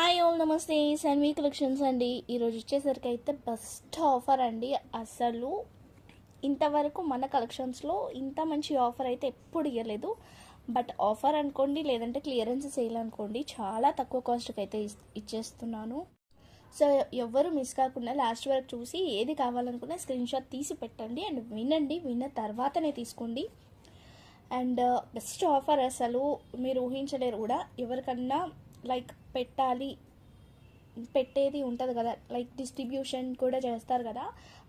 Hi all నమస్తే. Sanvi collections అండి. ఈరోజు వచ్చేసరికి అయితే బెస్ట్ ఆఫర్ అండి. అసలు ఇంతవరకు మన కలెక్షన్స్లో ఇంత మంచి ఆఫర్ అయితే ఎప్పుడు ఇవ్వలేదు బట్ ఆఫర్ అనుకోండి లేదంటే క్లియరెన్స్ సేల్ అనుకోండి చాలా తక్కువ కాస్ట్కి అయితే ఇస్- ఇచ్చేస్తున్నాను. సో ఎవ్వరు మిస్ కాకుండా లాస్ట్ వరకు చూసి ఏది కావాలనుకున్నా స్క్రీన్ షాట్ తీసి పెట్టండి అండ్ వినండి. విన్న తర్వాతనే తీసుకోండి. అండ్ బెస్ట్ ఆఫర్ అసలు మీరు ఊహించలేరు కూడా. ఎవరికన్నా లైక్ పెట్టాలి పెట్టేది ఉంటుంది కదా. లైక్ డిస్ట్రిబ్యూషన్ కూడా చేస్తారు కదా.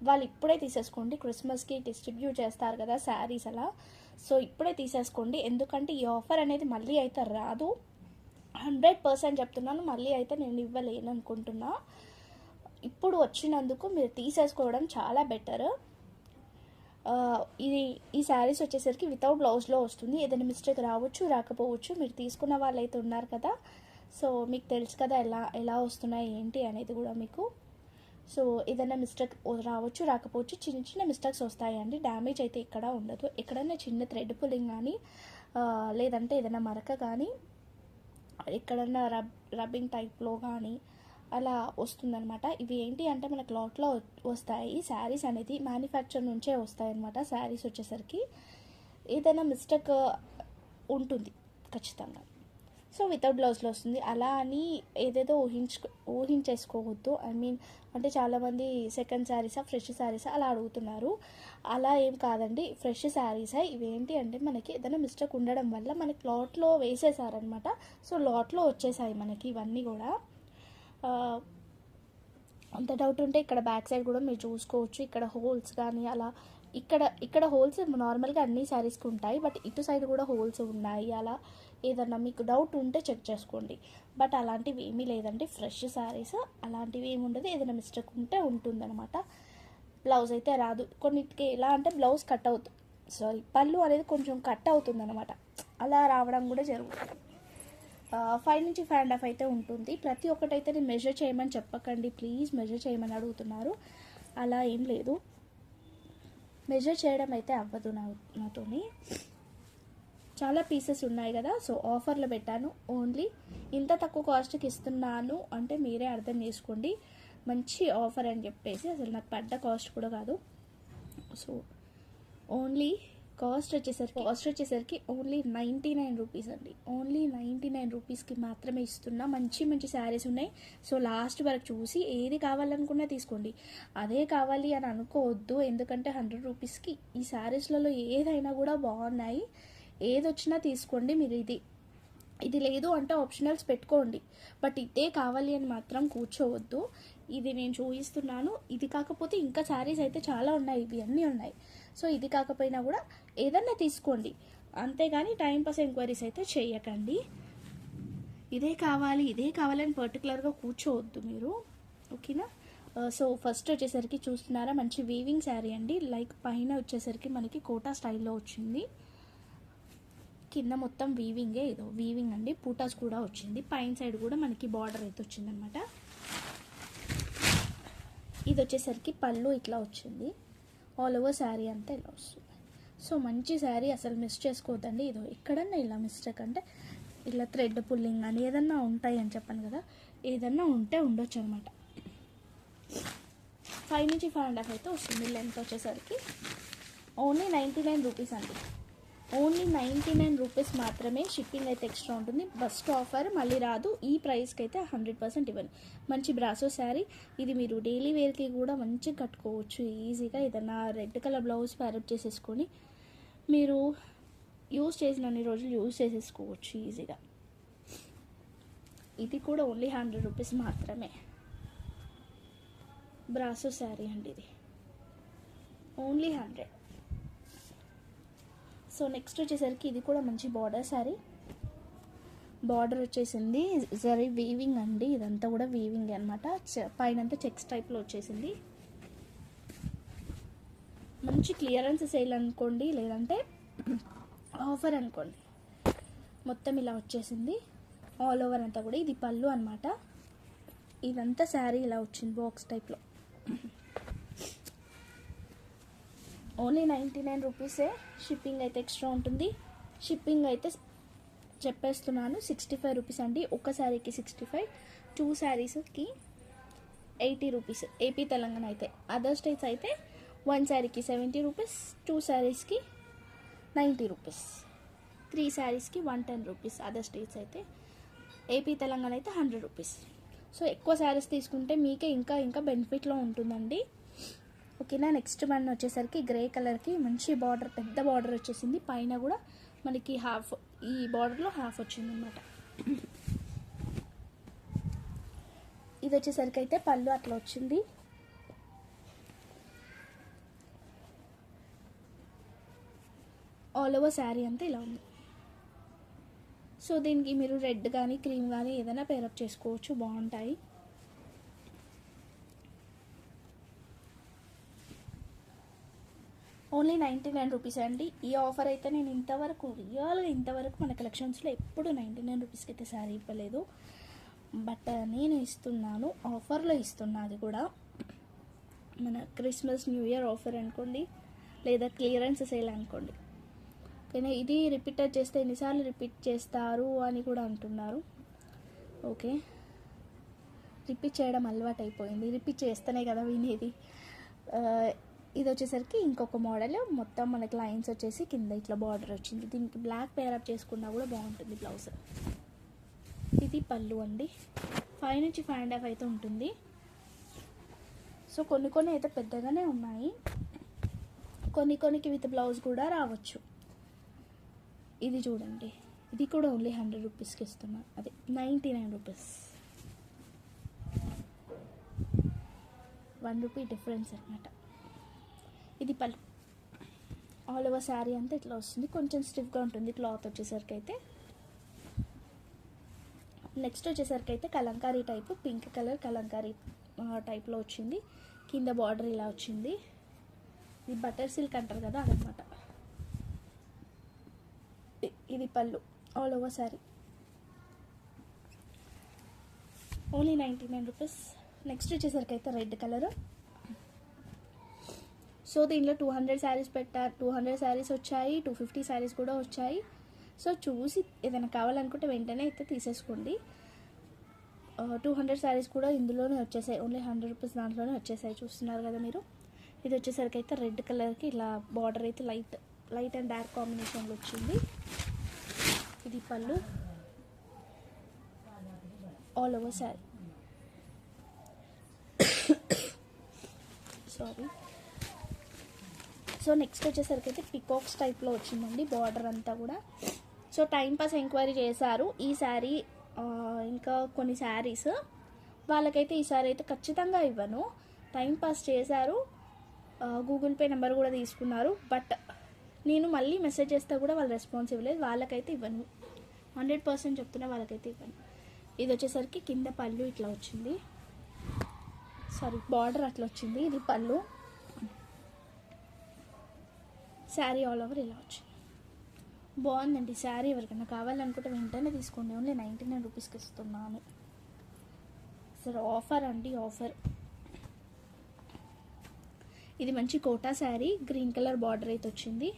వాళ్ళు ఇప్పుడే తీసేసుకోండి. క్రిస్మస్కి డిస్ట్రిబ్యూట్ చేస్తారు కదా శారీస్ అలా. సో ఇప్పుడే తీసేసుకోండి. ఎందుకంటే ఈ ఆఫర్ అనేది మళ్ళీ అయితే రాదు. హండ్రెడ్ పర్సెంట్ చెప్తున్నాను. మళ్ళీ అయితే నేను ఇవ్వలేను అనుకుంటున్నా. ఇప్పుడు వచ్చినందుకు మీరు తీసేసుకోవడం చాలా బెటర్. ఇది ఈ శారీస్ వచ్చేసరికి వితౌట్ బ్లౌజ్లో వస్తుంది. ఏదైనా మిస్టేక్ రావచ్చు రాకపోవచ్చు. మీరు తీసుకున్న వాళ్ళైతే ఉన్నారు కదా. సో మీకు తెలుసు కదా ఎలా ఎలా వస్తున్నాయి ఏంటి అనేది కూడా మీకు. సో ఏదైనా మిస్టేక్ రావచ్చు రాకపోవచ్చు చిన్న చిన్న మిస్టేక్స్ వస్తాయండి. డ్యామేజ్ అయితే ఇక్కడ ఉండదు. ఎక్కడైనా చిన్న థ్రెడ్ పుల్లింగ్ కానీ లేదంటే ఏదైనా మరక కానీ ఎక్కడన్నా రబ్ రబ్బింగ్ టైప్లో కానీ అలా వస్తుందనమాట ఇవి ఏంటి అంటే మన క్లాత్లో వస్తాయి. శారీస్ అనేది మ్యానుఫ్యాక్చర్ నుంచే వస్తాయి అనమాట శారీస్ వచ్చేసరికి. ఏదైనా మిస్టేక్ ఉంటుంది ఖచ్చితంగా. సో వితౌట్ బ్లౌజ్లో వస్తుంది అలా అని ఏదేదో ఊహించు ఊహించేసుకోవద్దు. ఐ మీన్ అంటే చాలామంది సెకండ్ శారీసా ఫ్రెష్ శారీసా అలా అడుగుతున్నారు. అలా ఏం కాదండి. ఫ్రెష్ శారీసా ఇవేంటి అంటే మనకి ఏదైనా మిస్టేక్ ఉండడం వల్ల మనకి లాట్లో వేసేసారనమాట సో లాట్లో వచ్చేసాయి మనకి ఇవన్నీ కూడా. అంత డౌట్ ఉంటే ఇక్కడ బ్యాక్ సైడ్ కూడా మీరు చూసుకోవచ్చు. ఇక్కడ హోల్స్ కానీ అలా ఇక్కడ ఇక్కడ హోల్స్ నార్మల్గా అన్ని శారీస్కి ఉంటాయి. బట్ ఇటు సైడ్ కూడా హోల్స్ ఉన్నాయి. అలా ఏదన్నా మీకు డౌట్ ఉంటే చెక్ చేసుకోండి. బట్ అలాంటివి ఏమీ లేదండి. ఫ్రెష్ శారీస్ అలాంటివి ఏమి ఉండదు. ఏదైనా మిస్టేక్ ఉంటే ఉంటుందన్నమాట. బ్లౌజ్ అయితే రాదు. కొన్నిటికి ఎలా అంటే బ్లౌజ్ కట్ అవుతుంది సారీ పళ్ళు అనేది కొంచెం కట్ అవుతుంది అనమాట అలా రావడం కూడా జరుగుతుంది. ఫైవ్ నుంచి ఫైవ్ అండ్ హాఫ్ అయితే ఉంటుంది. ప్రతి ఒక్కటైతే నేను మెజర్ చేయమని చెప్పకండి. ప్లీజ్ మెజర్ చేయమని అడుగుతున్నారు. అలా ఏం లేదు. మెజర్ చేయడం అయితే అవ్వదు నా నాతోని. చాలా పీసెస్ ఉన్నాయి కదా సో ఆఫర్లో పెట్టాను. ఓన్లీ ఇంత తక్కువ కాస్ట్కి ఇస్తున్నాను అంటే మీరే అర్థం చేసుకోండి. మంచి ఆఫర్ అని చెప్పేసి అసలు నాకు పడ్డ కాస్ట్ కూడా కాదు. సో ఓన్లీ కాస్ట్ వచ్చేసరికి కాస్ట్ వచ్చేసరికి ఓన్లీ నైంటీ నైన్ రూపీస్ అండి. ఓన్లీ నైంటీ నైన్ రూపీస్కి మాత్రమే ఇస్తున్నా. మంచి మంచి శారీస్ ఉన్నాయి. సో లాస్ట్ వరకు చూసి ఏది కావాలనుకున్నా తీసుకోండి. అదే కావాలి అని అనుకోవద్దు. ఎందుకంటే హండ్రెడ్ రూపీస్కి ఈ శారీస్లలో ఏదైనా కూడా బాగున్నాయి. ఏది వచ్చినా తీసుకోండి మీరు ఇది. ఇది లేదు అంటే ఆప్షనల్స్ పెట్టుకోండి. బట్ ఇదే కావాలి అని మాత్రం కూర్చోవద్దు. ఇది నేను చూపిస్తున్నాను ఇది కాకపోతే ఇంకా శారీస్ అయితే చాలా ఉన్నాయి. ఇవి అన్నీ ఉన్నాయి. సో ఇది కాకపోయినా కూడా ఏదన్నా తీసుకోండి. అంతేగాని టైంపాస్ ఎంక్వైరీస్ అయితే చేయకండి. ఇదే కావాలి ఇదే కావాలని పర్టికులర్గా కూర్చోవద్దు మీరు. ఓకేనా? Uh, సో ఫస్ట్ వచ్చేసరికి చూస్తున్నారా? మంచి వీవింగ్ శారీ అండి. లైక్ పైన వచ్చేసరికి మనకి కోటా స్టైల్లో వచ్చింది. కింద మొత్తం వీవింగే ఏదో వీవింగ్ అండి. పూటాస్ కూడా వచ్చింది. పైన సైడ్ కూడా మనకి బార్డర్ అయితే వచ్చిందనమాట ఇది వచ్చేసరికి పళ్ళు ఇట్లా వచ్చింది. ఆల్ ఓవర్ శారీ అంతా ఇలా వస్తుంది. సో మంచి శారీ అసలు మిస్ చేసుకోవద్దండి ఇదో ఎక్కడన్నా ఇలా మిస్టేక్ అంటే ఇలా థ్రెడ్ పుల్లింగ్ అని ఏదన్నా ఉంటాయి అని చెప్పాను కదా ఏదన్నా ఉంటే ఉండొచ్చు అనమాట ఫైవ్ నుంచి ఫైవ్ అండ్ హాఫ్ అయితే వస్తుంది. లెంత్ వచ్చేసరికి. ఓన్లీ నైంటీ నైన్ రూపీస్ అండి. ఓన్లీ నైంటీ నైన్ రూపీస్ మాత్రమే షిప్పింగ్ అయితే ఎక్స్ట్రా ఉంటుంది. బస్ట్ ఆఫర్ మళ్ళీ రాదు. ఈ ప్రైస్కి అయితే హండ్రెడ్ పర్సెంట్ ఇవ్వండి మంచి బ్రాసో శారీ. ఇది మీరు డైలీ వేర్కి కూడా మంచిగా కట్టుకోవచ్చు. ఈజీగా ఏదైనా రెడ్ కలర్ బ్లౌజ్ ప్యారప్ చేసేసుకొని మీరు యూస్ చేసినన్ని రోజులు యూస్ చేసేసుకోవచ్చు ఈజీగా. ఇది కూడా ఓన్లీ హండ్రెడ్ రూపీస్ మాత్రమే. బ్రాసో శారీ అండి ఇది. Only hundred. సో నెక్స్ట్ వచ్చేసరికి ఇది కూడా మంచి బార్డర్ శారీ బార్డర్ వచ్చేసింది. జరీ వీవింగ్ అండి. ఇదంతా కూడా వీవింగ్ అనమాట పైనంతా చెక్స్ టైప్లో వచ్చేసింది. మంచి క్లియరెన్స్ సేల్ అనుకోండి. లేదంటే ఆఫర్ అనుకోండి. మొత్తం ఇలా వచ్చేసింది. ఆల్ ఓవర్ అంతా కూడా ఇది పళ్ళు అనమాట ఇదంతా శారీ ఇలా వచ్చింది బాక్స్ టైప్లో ఓన్లీ నైంటీ నైన్ రూపీసే షిప్పింగ్ అయితే ఎక్స్ట్రా ఉంటుంది. షిప్పింగ్ అయితే చెప్పేస్తున్నాను సిక్స్టీ ఫైవ్ రూపీస్ అండి. ఒక శారీకి సిక్స్టీ ఫైవ్. టూ శారీస్కి ఎయిటీ రూపీస్. ఏపీ తెలంగాణ అయితే. అదర్ స్టేట్స్ అయితే వన్ శారీకి సెవెంటీ రూపీస్ టూ శారీస్కి నైంటీ రూపీస్. త్రీ శారీస్కి one ten rupees. Other states అయితే ఏపీ తెలంగాణ అయితే హండ్రెడ్ రూపీస్. సో ఎక్కువ శారీస్ తీసుకుంటే మీకే ఇంకా ఇంకా బెనిఫిట్లో ఉంటుందండి. ఓకేనా? నెక్స్ట్ వన్ వచ్చేసరికి గ్రే కలర్కి మంచి బార్డర్ పెద్ద బార్డర్ వచ్చేసింది. పైన కూడా మనకి హాఫ్ ఈ బార్డర్లో హాఫ్ వచ్చింది అనమాట ఇది వచ్చేసరికి అయితే పళ్ళు అట్లా వచ్చింది. ఆల్ ఓవర్ శారీ అంతా ఇలా ఉంది. సో దీనికి మీరు రెడ్ కానీ క్రీమ్ కానీ ఏదైనా పేరప్ చేసుకోవచ్చు. బాగుంటాయి. ఓన్లీ నైంటీ నైన్ రూపీస్ అండి. ఈ ఆఫర్ అయితే నేను ఇంతవరకు రియల్గా ఇంతవరకు మన కలెక్షన్స్లో ఎప్పుడు నైంటీ నైన్ రూపీస్కి అయితే శారీ ఇవ్వలేదు. బట్ నేను ఇస్తున్నాను. ఆఫర్లో ఇస్తున్నా అది కూడా. మన క్రిస్మస్ న్యూ ఇయర్ ఆఫర్ అనుకోండి లేదా క్లియరెన్స్ సేల్ అనుకోండి. ఓకేనా ఇది రిపీట్ చేస్తే ఎన్నిసార్లు రిపీట్ చేస్తారు అని కూడా అంటున్నారు. ఓకే. రిపీట్ చేయడం అలవాటు అయిపోయింది రిపీట్ చేస్తేనే కదా వినేది. ఇది వచ్చేసరికి ఇంకొక మోడల్. మొత్తం మనకి లైన్స్ వచ్చేసి కింద ఇట్లా బార్డర్ వచ్చింది. దీనికి బ్లాక్ పేరప్ చేసుకున్నా కూడా బాగుంటుంది బ్లౌజ్ ఇది పళ్ళు అండి. ఫైవ్ నుంచి ఫైవ్ అండ్ హాఫ్ అయితే ఉంటుంది. సో కొన్ని కొన్ని అయితే పెద్దగానే ఉన్నాయి. కొన్ని కొన్నికి విత్ బ్లౌజ్ కూడా రావచ్చు. ఇది చూడండి. ఇది కూడా ఓన్లీ హండ్రెడ్ రూపీస్కి ఇస్తున్నాను అదే ninety nine rupees one rupee difference అనమాట ఇది పళ్ళు. ఆల్ ఓవర్ శారీ అంతా ఇట్లా వస్తుంది. కొంచెం స్టిఫ్గా ఉంటుంది క్లాత్ వచ్చేసరికి అయితే నెక్స్ట్ వచ్చేసరికి అయితే Kalamkari type pink colour Kalamkari టైప్లో వచ్చింది. కింద బార్డర్ ఇలా వచ్చింది. ఇది బటర్ సిల్క్ అంటారు కదా అదనమాట ఇది పళ్ళు. All over sari only ninety nine rupees next వచ్చేసరికి అయితే రెడ్ కలర్ సో దీనిలో టూ హండ్రెడ్ శారీస్ పెట్టా టూ హండ్రెడ్ శారీస్ వచ్చాయి టూ ఫిఫ్టీ శారీస్ కూడా వచ్చాయి. సో చూసి ఏదైనా కావాలనుకుంటే వెంటనే అయితే తీసేసుకోండి. టూ హండ్రెడ్ శారీస్ కూడా ఇందులోనే వచ్చేసాయి. ఓన్లీ హండ్రెడ్ రూపీస్ దాంట్లోనే వచ్చేసాయి. చూస్తున్నారు కదా మీరు? ఇది వచ్చేసరికి అయితే రెడ్ కలర్కి ఇలా బార్డర్ అయితే లైట్ లైట్ అండ్ డార్క్ కాంబినేషన్లో వచ్చింది. ఇది పళ్ళు. All over sari. Sorry so next వచ్చేసరికి అయితే పికాక్స్ టైప్లో వచ్చిందండి బార్డర్ అంతా కూడా. సో టైం పాస్ ఎంక్వైరీ చేశారు. ఈ శారీ ఇంకా కొన్ని శారీస్ వాళ్ళకైతే ఈ సారీ అయితే ఖచ్చితంగా ఇవ్వను. టైం పాస్ చేశారు. గూగుల్ పే నెంబర్ కూడా తీసుకున్నారు. బట్ నేను మళ్ళీ మెసేజ్ చేస్తే కూడా వాళ్ళు రెస్పాన్స్ ఇవ్వలేదు. వాళ్ళకైతే ఇవ్వను. హండ్రెడ్ పర్సెంట్ చెప్తున్నా వాళ్ళకైతే ఇవ్వను. ఇది వచ్చేసరికి కింద పళ్ళు ఇట్లా వచ్చింది. సారీ బార్డర్ అట్లా వచ్చింది. ఇది పళ్ళు. శారీ ఆల్ ఓవర్ ఇలా వచ్చింది బాగుందండి శారీ ఎవరికైనా కావాలనుకుంటే వెంటనే తీసుకోండి. ఓన్లీ నైంటీ నైన్ రూపీస్కి ఇస్తున్నాను. సరే ఆఫర్ అండి ఆఫర్. ఇది మంచి Kota sari green colour border అయితే వచ్చింది.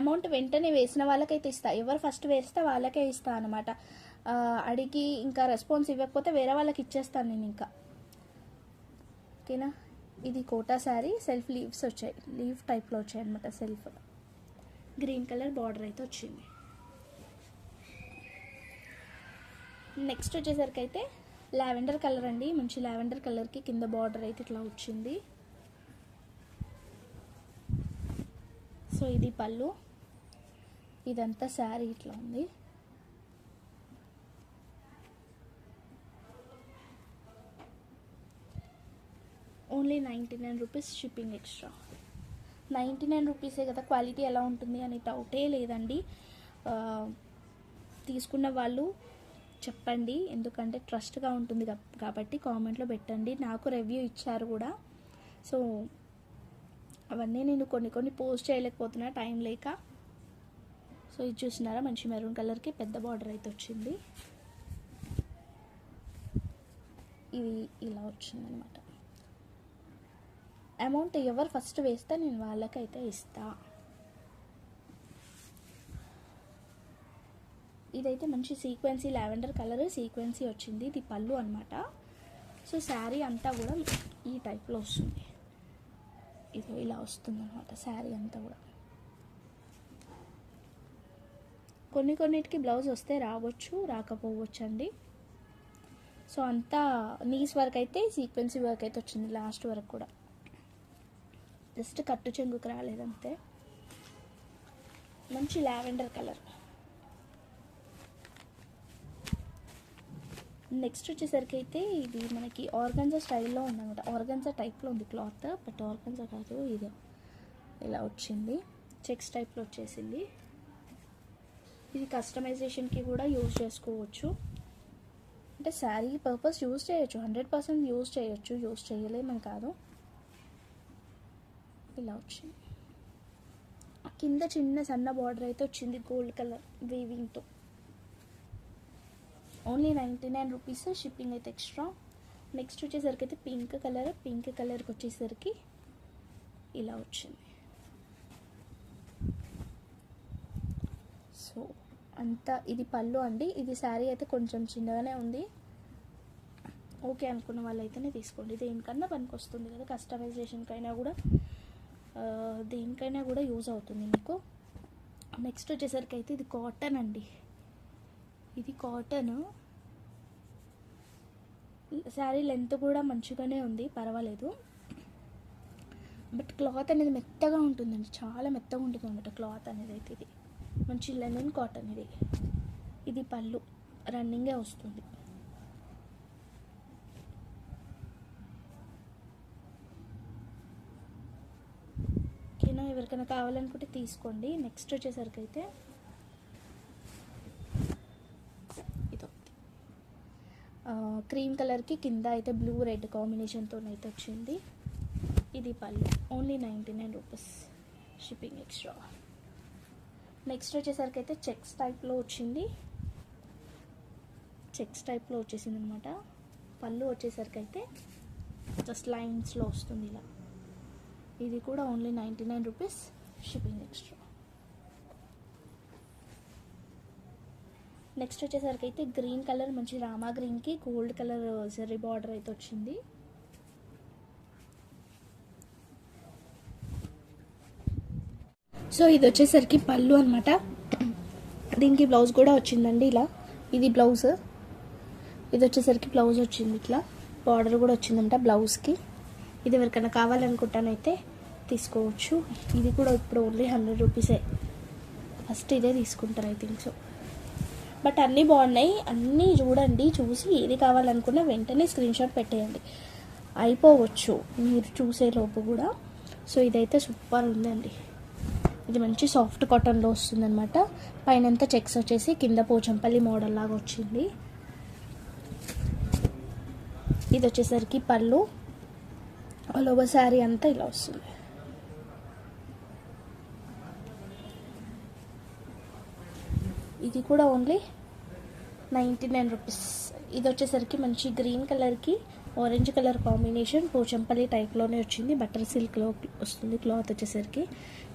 అమౌంట్ వెంటనే వేసిన వాళ్ళకైతే ఇస్తా. ఎవరు ఫస్ట్ వేస్తే వాళ్ళకే ఇస్తా అనమాట అడిగి ఇంకా రెస్పాన్స్ ఇవ్వకపోతే వేరే వాళ్ళకి ఇచ్చేస్తాను నేను ఇంకా. ఓకేనా? ఇది కోటా శారీ సెల్ఫ్ లీవ్స్ వచ్చాయి. లీవ్ టైప్లో వచ్చాయి అనమాట సెల్ఫ్. గ్రీన్ కలర్ బార్డర్ అయితే వచ్చింది. నెక్స్ట్ వచ్చేసరికి అయితే లావెండర్ కలర్ అండి. మంచి లావెండర్ కలర్కి కింద బార్డర్ అయితే ఇట్లా వచ్చింది. సో ఇది పళ్ళు. ఇదంతా శారీ ఇట్లా ఉంది. Only ninety nine rupees shipping extra. Ninety nine రూపీసే కదా క్వాలిటీ ఎలా ఉంటుంది అని డౌటే లేదండి. తీసుకున్న వాళ్ళు చెప్పండి ఎందుకంటే ట్రస్ట్గా ఉంటుంది కాబట్టి కామెంట్లో పెట్టండి. నాకు రివ్యూ ఇచ్చారు కూడా. సో అవన్నీ నేను కొన్ని కొన్ని పోస్ట్ చేయలేకపోతున్నా టైం లేక. సో ఇది చూసినారా? మంచి మెరూన్ కలర్కి పెద్ద బార్డర్ అయితే వచ్చింది. ఇది ఇలా వచ్చిందనమాట. అమౌంట్ ఎవరు ఫస్ట్ వేస్తే నేను వాళ్ళకైతే ఇస్తా. ఇదైతే మంచి సీక్వెన్సీ లావెండర్ కలర్ సీక్వెన్సీ వచ్చింది. ఇది పళ్ళు అనమాట సో శారీ అంతా కూడా ఈ టైప్లో వస్తుంది. ఇది ఇలా వస్తుంది అనమాట శారీ అంతా కూడా. కొన్ని కొన్నిటికి బ్లౌజ్ వస్తే రావచ్చు రాకపోవచ్చు అండి సో అంతా నీస్ వర్క్ అయితే సీక్వెన్సీ వర్క్ అయితే వచ్చింది లాస్ట్ వరకు కూడా. జస్ట్ కట్టు చెంగుకు రాలేదంతే. మంచి లావెండర్ కలర్. నెక్స్ట్ వచ్చేసరికి అయితే ఇది మనకి ఆర్గన్జా స్టైల్లో ఉందన్నమాట. ఆర్గన్జా టైప్లో ఉంది క్లాత్ బట్ ఆర్గన్జా కాదు ఇది ఇలా వచ్చింది. చెక్స్ టైప్లో వచ్చేసింది. ఇది కస్టమైజేషన్కి కూడా యూజ్ చేసుకోవచ్చు. అంటే శారీ పర్పస్ యూజ్ చేయొచ్చు హండ్రెడ్ పర్సెంట్ యూజ్ చేయొచ్చు యూజ్ చేయలేమని కాదు. ఇలా వచ్చింది. కింద చిన్న సన్న బార్డర్ అయితే వచ్చింది గోల్డ్ కలర్ వీవింగ్తో only ninety nine rupees shipping అయితే ఎక్స్ట్రా నెక్స్ట్ వచ్చేసరికి అయితే పింక్ కలర్ పింక్ కలర్కి వచ్చేసరికి ఇలా వచ్చింది. సో అంతా ఇది పళ్ళు అండి. ఇది శారీ అయితే కొంచెం చిన్నగానే ఉంది. ఓకే అనుకున్న వాళ్ళైతేనే తీసుకోండి. దేనికన్నా పనికి వస్తుంది కదా కస్టమైజేషన్కైనా కూడా. దేనికైనా కూడా యూజ్ అవుతుంది మీకు. నెక్స్ట్ వచ్చేసరికి అయితే ఇది కాటన్ అండి. ఇది కాటన్ శారీ లెంత్ కూడా మంచిగానే ఉంది పర్వాలేదు. బట్ క్లాత్ అనేది మెత్తగా ఉంటుందండి చాలా మెత్తగా ఉంటుంది అనమాట క్లాత్ అనేది అయితే ఇది. మంచి లెనిన్ కాటన్ ఇది. ఇది పళ్ళు రన్నింగే వస్తుంది ఓకేనా ఎవరికైనా కావాలనుకుంటే తీసుకోండి. నెక్స్ట్ వచ్చేసరికి అయితే ఇది. క్రీమ్ కలర్కి కింద అయితే బ్లూ రెడ్ కాంబినేషన్తో అయితే వచ్చింది. ఇది పళ్ళు. Only ninety nine rupees shipping extra next వచ్చేసరికి అయితే చెక్స్ టైప్లో వచ్చింది. చెక్స్ టైప్లో వచ్చేసింది అనమాట పళ్ళు వచ్చేసరికి అయితే జస్ట్ లైన్స్లో వస్తుంది ఇలా. ఇది కూడా only ninety nine rupees shipping extra next వచ్చేసరికి అయితే గ్రీన్ కలర్ మంచి రామా గ్రీన్కి గోల్డ్ కలర్ జరీ బార్డర్ అయితే వచ్చింది. సో ఇది వచ్చేసరికి పళ్ళు అనమాట దీనికి బ్లౌజ్ కూడా వచ్చిందండి ఇలా. ఇది బ్లౌజ్ ఇది వచ్చేసరికి బ్లౌజ్ వచ్చింది ఇట్లా. బార్డర్ కూడా వచ్చిందంట బ్లౌజ్కి ఇది ఎవరికైనా కావాలనుకుంటానైతే తీసుకోవచ్చు. ఇది కూడా ఇప్పుడు ఓన్లీ హండ్రెడ్ రూపీసే ఫస్ట్ ఇదే తీసుకుంటారు ఐ థింక్ సో బట్ అన్నీ బాగున్నాయి. అన్నీ చూడండి చూసి ఏది కావాలనుకున్న వెంటనే స్క్రీన్ షాట్ పెట్టేయండి. అయిపోవచ్చు. మీరు చూసే లోపు కూడా. సో ఇదైతే సూపర్ ఉందండి. ఇది మంచి సాఫ్ట్ కాటన్లో వస్తుందన్నమాట. పైన అంతా చెక్స్ వచ్చేసి కింద పోచంపల్లి మోడల్ లాగా వచ్చింది. ఇది వచ్చేసరికి పళ్ళు. ఆల్ ఓవర్ శారీ అంతా ఇలా వస్తుంది. ఇది కూడా ఓన్లీ నైంటీ నైన్ రూపీస్. ఇది వచ్చేసరికి మంచి గ్రీన్ కలర్కి ఆరెంజ్ కలర్ కాంబినేషన్ పోచంపల్లి టైప్లోనే వచ్చింది. బటర్ సిల్క్లో వస్తుంది క్లాత్ వచ్చేసరికి.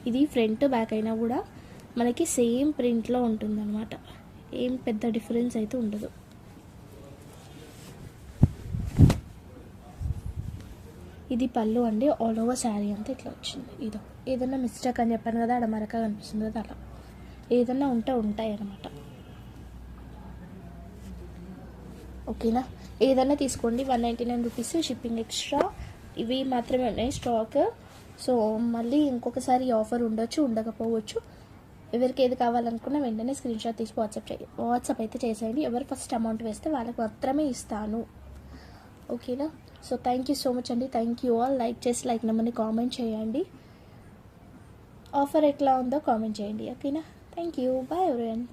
ఇది ఫ్రంట్ బ్యాక్ అయినా కూడా మనకి సేమ్ ప్రింట్లో ఉంటుంది అనమాట ఏం పెద్ద డిఫరెన్స్ అయితే ఉండదు. ఇది పళ్ళు అండి. ఆల్ ఓవర్ శారీ అంతా ఇట్లా వచ్చింది. ఇదో ఏదన్నా మిస్టేక్ అని చెప్పాను కదా ఆడ మరక కనిపిస్తుంది కదా అలా. ఏదన్నా ఉంటే ఉంటాయి అన్నమాట ఓకేనా? ఏదన్నా తీసుకోండి. One ninety nine rupees shipping extra. ఇవి మాత్రమే ఉన్నాయి స్టాక్. సో మళ్ళీ ఇంకొకసారి ఆఫర్ ఉండొచ్చు ఉండకపోవచ్చు. ఎవరికి ఏది కావాలనుకున్నా వెంటనే స్క్రీన్ షాట్ తీసి వాట్సాప్ చేయ వాట్సాప్ అయితే చేసేయండి. ఎవరు ఫస్ట్ అమౌంట్ వేస్తే వాళ్ళకి మాత్రమే ఇస్తాను. ఓకేనా? So thank you so much అండి. థ్యాంక్ యూ ఆల్ లైక్ చేసి లైక్ నెంబర్ని కామెంట్ చేయండి. ఆఫర్ ఎట్లా ఉందో కామెంట్ చేయండి. ఓకేనా? థ్యాంక్ యూ బాయ్ ఎవరైనా